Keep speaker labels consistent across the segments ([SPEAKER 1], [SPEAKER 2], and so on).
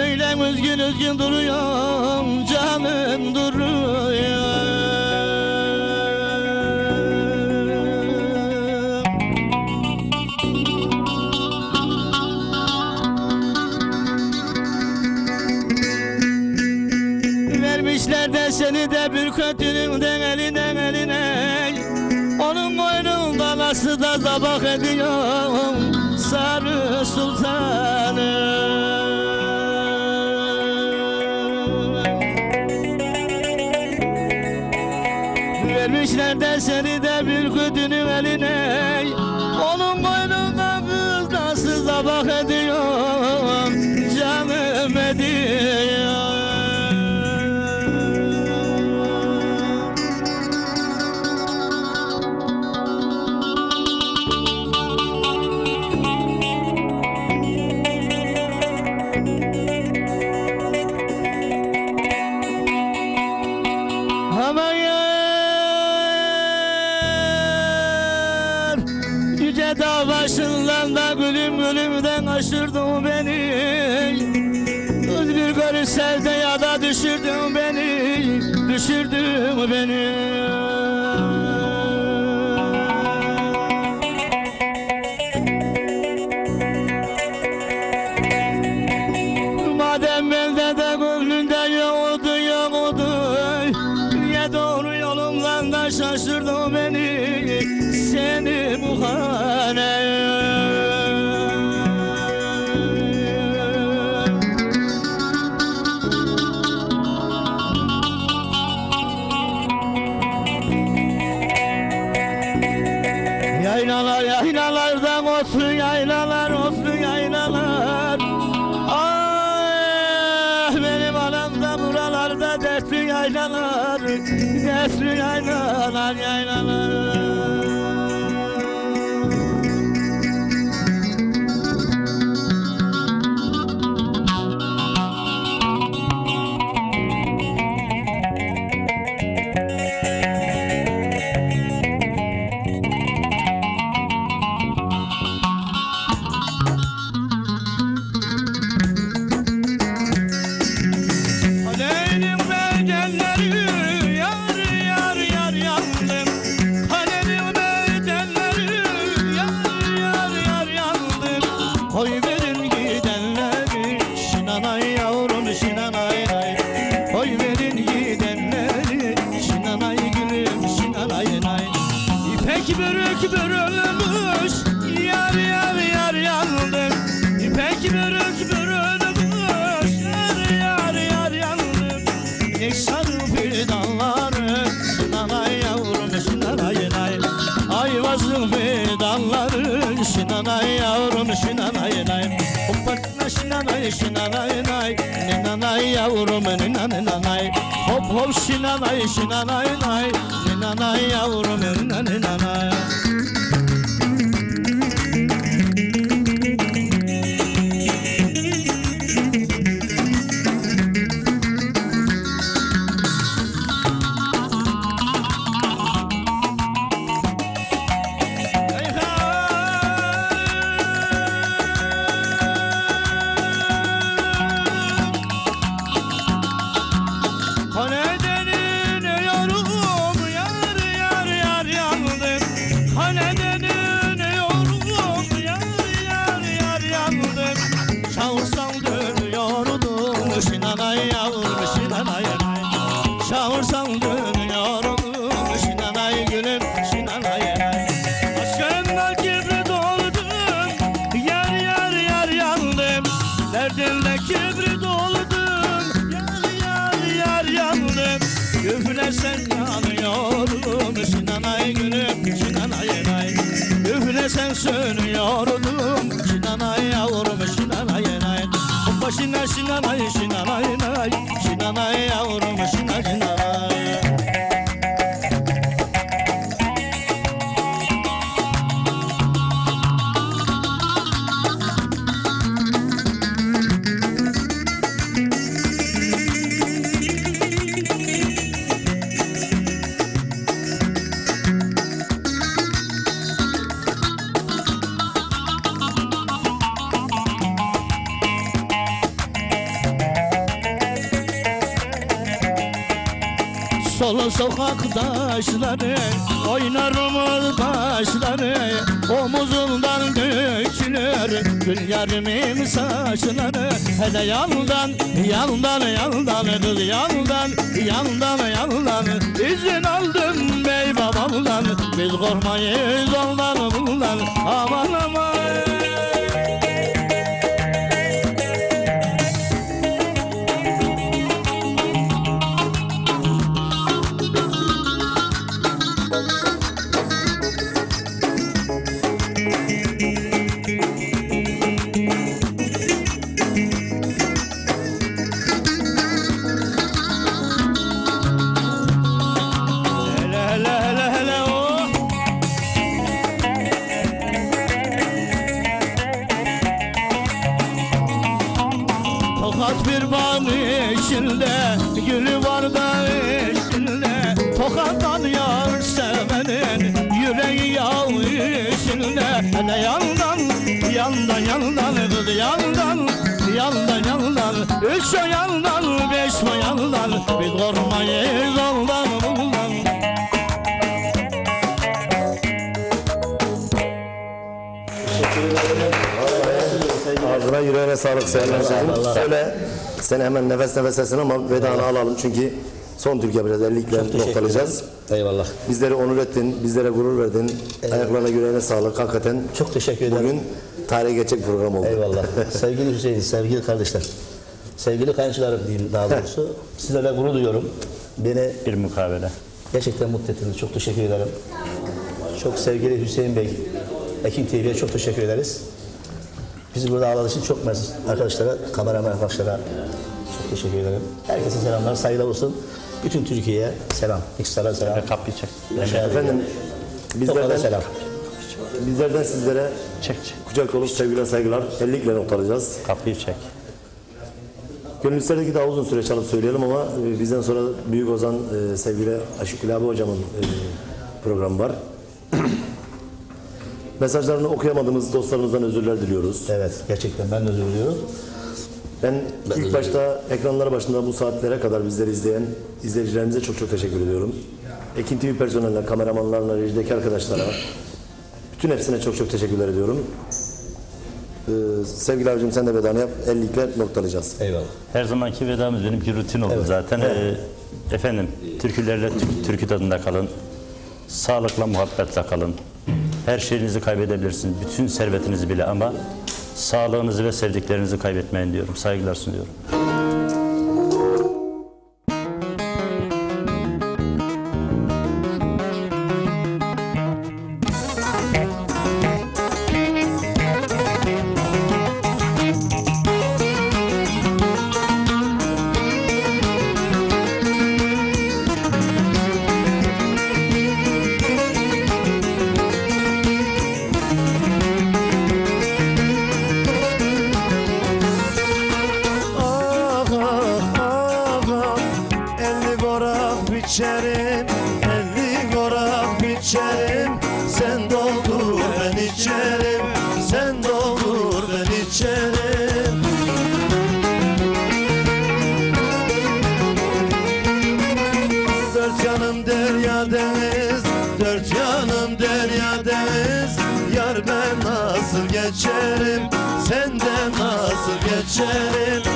[SPEAKER 1] böyle üzgün üzgün duruyorum canım duruyor. Düşlerden seni şaşırdın beni. Bir garip sevdaya da düşürdün beni. Düşürdün beni. Madem bende de gönlünde yoktu yoktu. Ya doğru yolumdan da şaşırdın beni? Seni bu hane Nesrin aynalar yaylalar nanay şinanay nay. Ninanay yavrum ninanay yanay Sokaktaşları Oynarımız taşları Omuzundan dökülür Gül yarimin saçları. Hele yandan yandan yandan Kız yandan yandan yandan. İzin aldım bey babamdan Biz korkmayız ondan bundan. Aman aman Üç o yandan beş o yandan Biz korkmayız ondan bundan
[SPEAKER 2] Ağzına yüreğine sağlık Sayın Başkanım. Şöyle seni hemen nefes nefesesin ama vedanı alalım çünkü son Türk yapacağız. 50'likle noktalayacağız.
[SPEAKER 3] Eyvallah.
[SPEAKER 2] Bizleri onur ettin, bizlere gurur verdin. Ayaklarına yüreğine sağlık. Hakikaten
[SPEAKER 3] Çok teşekkür ederim.
[SPEAKER 2] bugün tarihe geçecek program oldu.
[SPEAKER 3] Eyvallah. sevgili Hüseyin, sevgili kardeşler. Sevgili kayınçılarım diyeyim daha doğrusu. Sizlerle gurur duyuyorum. Beni
[SPEAKER 4] bir mukavele.
[SPEAKER 3] gerçekten mutlu ettiniz. Çok teşekkür ederim. Çok sevgili Hüseyin Bey, Ekim TV'ye çok teşekkür ederiz. Bizi burada ağırladığı için çok mersi arkadaşlara, kameraman arkadaşlara çok teşekkür ederim. Herkese selamlar, saygılar olsun. Bütün Türkiye'ye selam. İktisara selam.
[SPEAKER 4] Ve kapıyı çek.
[SPEAKER 2] Efendim bizlerden,
[SPEAKER 3] selam.
[SPEAKER 2] bizlerden sizlere
[SPEAKER 4] Çek çek.
[SPEAKER 2] kucak dolusu sevgiler saygılar. 50'likle noktalayacağız.
[SPEAKER 4] Kapıyı çek.
[SPEAKER 2] Gönül isterdi ki daha uzun süre çalıp söyleyelim ama e, bizden sonra Büyük Ozan e, sevgili Aşık abi hocamın e, programı var. Mesajlarını okuyamadığımız dostlarımızdan özürler diliyoruz.
[SPEAKER 3] Evet, gerçekten ben de özür diliyorum.
[SPEAKER 2] Ben ilk başta ekranları başında bu saatlere kadar bizleri izleyen izleyicilerimize çok çok teşekkür ediyorum. Ekin TV personeline, kameramanlarına, rejideki arkadaşlara, bütün hepsine çok çok teşekkürler ediyorum. Ee, sevgili abicim sen de vedanı yap. 50'likle noktalayacağız.
[SPEAKER 3] Eyvallah.
[SPEAKER 4] Her zamanki vedamız benim bir rutin oldu zaten. Ee, efendim türkülerle tü- türkü tadında kalın. Sağlıkla muhabbetle kalın. Her şeyinizi kaybedebilirsiniz. Bütün servetinizi bile ama sağlığınızı ve sevdiklerinizi kaybetmeyin diyorum. Saygılar sunuyorum.
[SPEAKER 5] Yanım derya deniz Dört yanım derya deniz. Yar ben nasıl geçerim Senden nasıl geçerim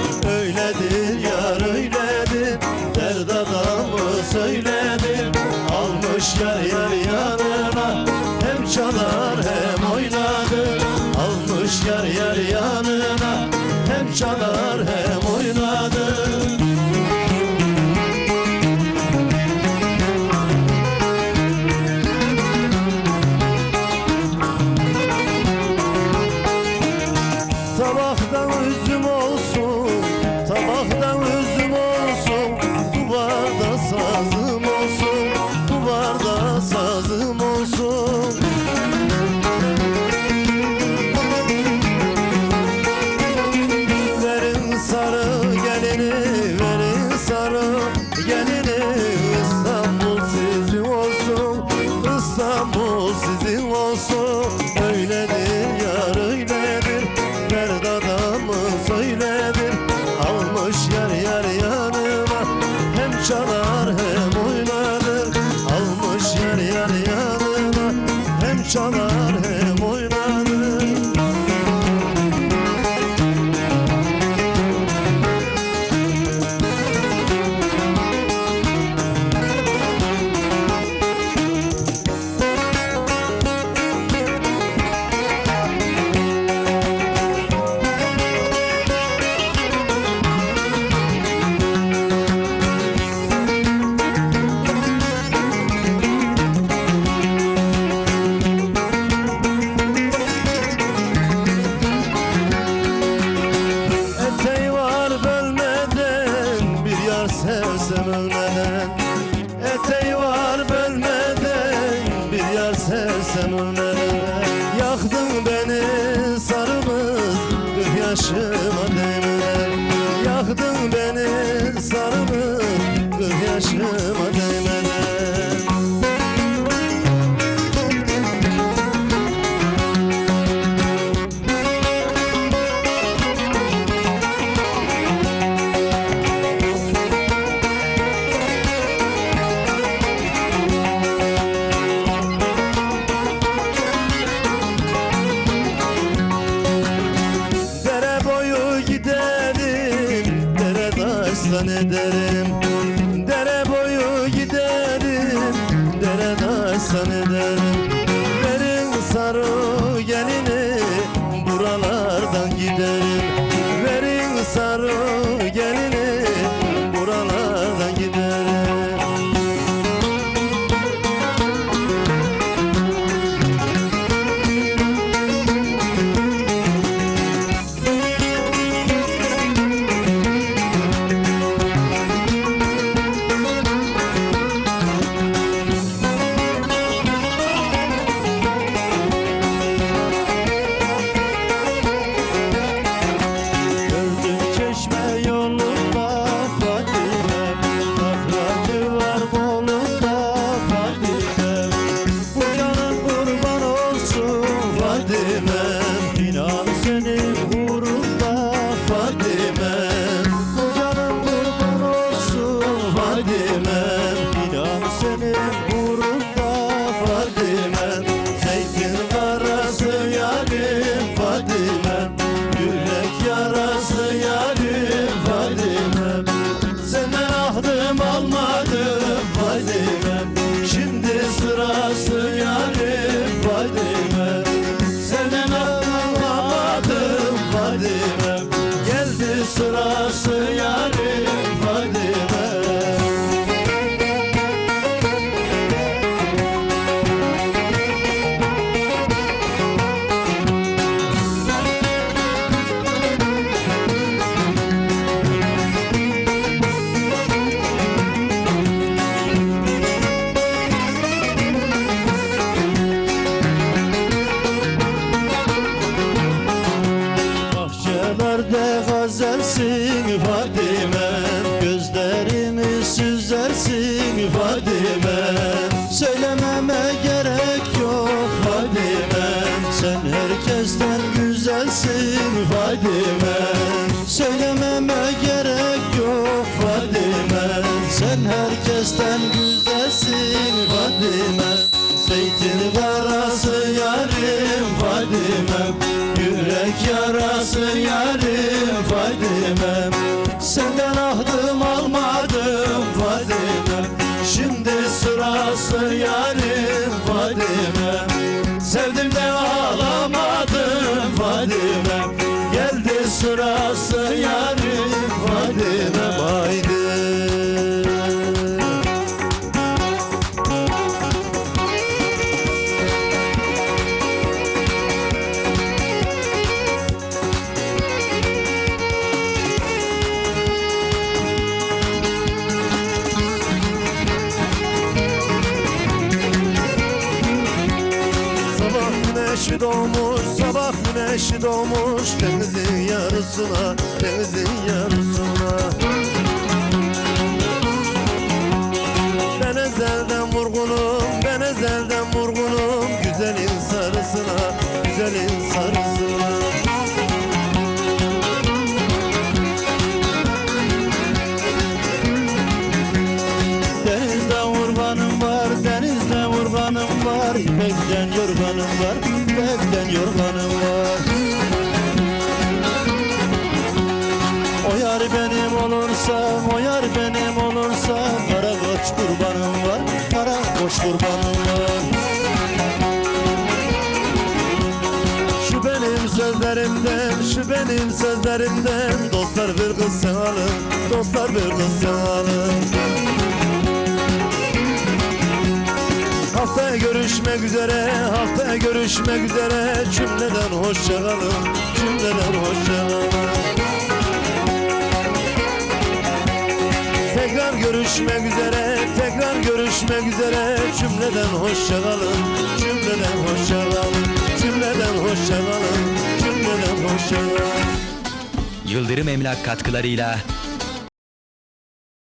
[SPEAKER 5] Somos sizin
[SPEAKER 6] sevsem ömrümde Yaktın beni sarımız gözyaşım sırası yarim Fadime Bahçelerde gazelsin Fadime Gözlerimi süzersin Fadime. Söylememe gerek yok Fadime Sen herkesten güzelsin Fadime. Söylememe gerek yok Fadime Sen herkesten güzelsin Fadime. Zeytin karası yarim Fadime Yürek yarası yarim güneşi doğmuş Denizin yarısına, denizin yarısına. Ben ezelden vurgunum, ben ezelden vurgunum. Güzelin sarısına, güzelin sarısına. Urbanım var, İpekten yorganım var, ipekten yorganım benim sözlerimden Dostlar bir kız alın, dostlar bir kız alın Haftaya görüşmek üzere, haftaya görüşmek üzere. Cümleden hoşça kalın, cümleden hoşça kalın. Tekrar görüşmek üzere, tekrar görüşmek üzere. Cümleden hoşça kalın, cümleden hoşça kalın. Cümleden hoşça kalın, cümleden hoşça kalın
[SPEAKER 7] Yıldırım Emlak katkılarıyla